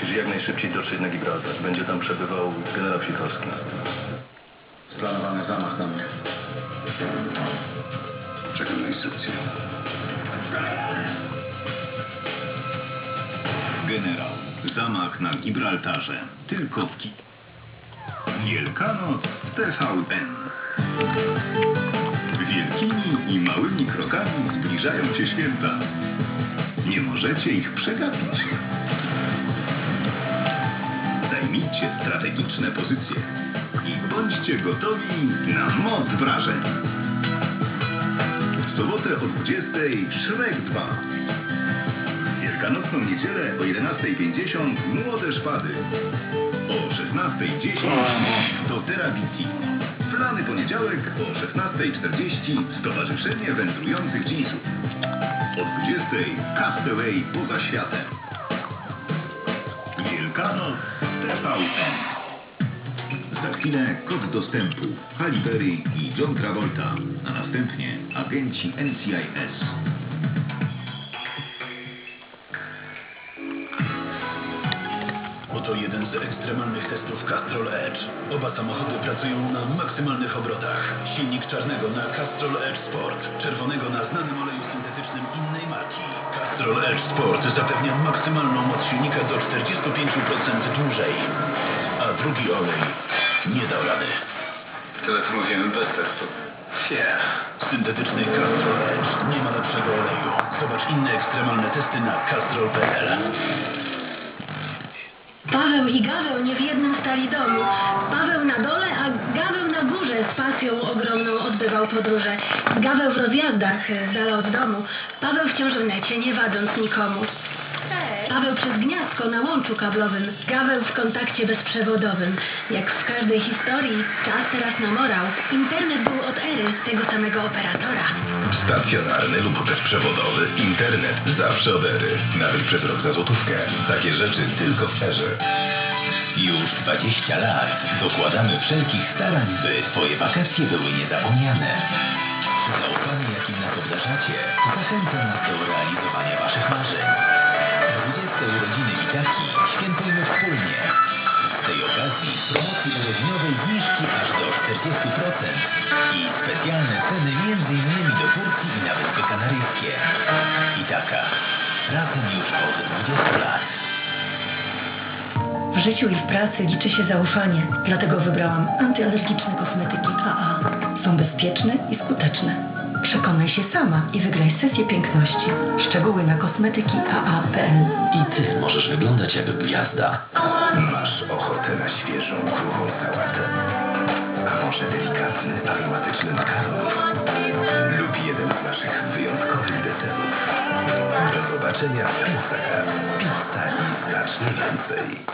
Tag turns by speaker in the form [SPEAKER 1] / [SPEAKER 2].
[SPEAKER 1] Musisz jak najszybciej dotrzeć na Gibraltar. Będzie tam przebywał generał Sikorski.
[SPEAKER 2] Splanowany zamach na mnie.
[SPEAKER 1] Czekam na instrukcję.
[SPEAKER 3] Generał. Zamach na Gibraltarze. Tylko w ki... Wielkanoc w TVN. Wielkimi i małymi krokami zbliżają się święta. Nie możecie ich przegapić. Zajmijcie strategiczne pozycje i bądźcie gotowi na moc wrażeń. W sobotę o 20 Szrek 2. W Wielkanocną niedzielę o 11.50 Młode Szpady. O 16.10 Most do terapii. W lany poniedziałek o 16.40 Stowarzyszenie Wędrujących Dzińców. O 20.00 Castaway poza światem. Wielkanoc TVN. Za chwilę kod dostępu Halle Berry i John Travolta, a następnie agenci NCIS.
[SPEAKER 4] Oto jeden z ekstremalnych testów Castrol Edge. Oba samochody pracują na maksymalnych obrotach. Silnik czarnego na Castrol Edge Sport, czerwonego na znanym oleju syntetycznym innej marki. Castrol Edge Sport zapewnia maksymalną moc silnika do 45% dłużej, a drugi olej nie dał rady.
[SPEAKER 1] Mówimy bez testu.
[SPEAKER 4] Yeah. Syntetyczny Castrol Edge nie ma lepszego oleju. Zobacz inne ekstremalne testy na castrol.pl.
[SPEAKER 5] Paweł i Gaweł nie w jednym stali domu. Paweł na dole, a Gaweł na górze z pasją ogromną odbywał podróże. Gaweł w rozjazdach z dala od domu. Paweł wciąż w necie, nie wadząc nikomu. Paweł przez gniazdko na łączu kablowym. Gaweł w kontakcie bezprzewodowym. Jak w każdej historii, czas teraz namorał. Internet był od ery tego samego operatora.
[SPEAKER 3] Stacjonarny lub bezprzewodowy internet zawsze od ery. Nawet przez rok za złotówkę. Takie rzeczy tylko w erze. Już 20 lat dokładamy wszelkich starań, by Twoje wakacje były niezapomniane. Zaufanie, jakim nas obdarzacie, zachęca nas do realizowania okazji promocji urodzinowej zniżki aż do 40% i specjalne ceny m.in. do Turcji i na Wyspy Kanaryjskie. Itaka. Razem już od 20 lat.
[SPEAKER 5] W życiu i w pracy liczy się zaufanie, dlatego wybrałam antyalergiczne kosmetyki AA. Są bezpieczne i skuteczne. Przekonaj się sama i wygraj sesję piękności. Szczegóły na kosmetyki AA.pl
[SPEAKER 3] I ty możesz wyglądać jak gwiazda. Masz ochotę na świeżą, kruchą sałatę? A może delikatny, aromatyczny makaron? Lub jeden z naszych wyjątkowych deserów? Do zobaczenia w Instagram. Pizza i znacznie więcej.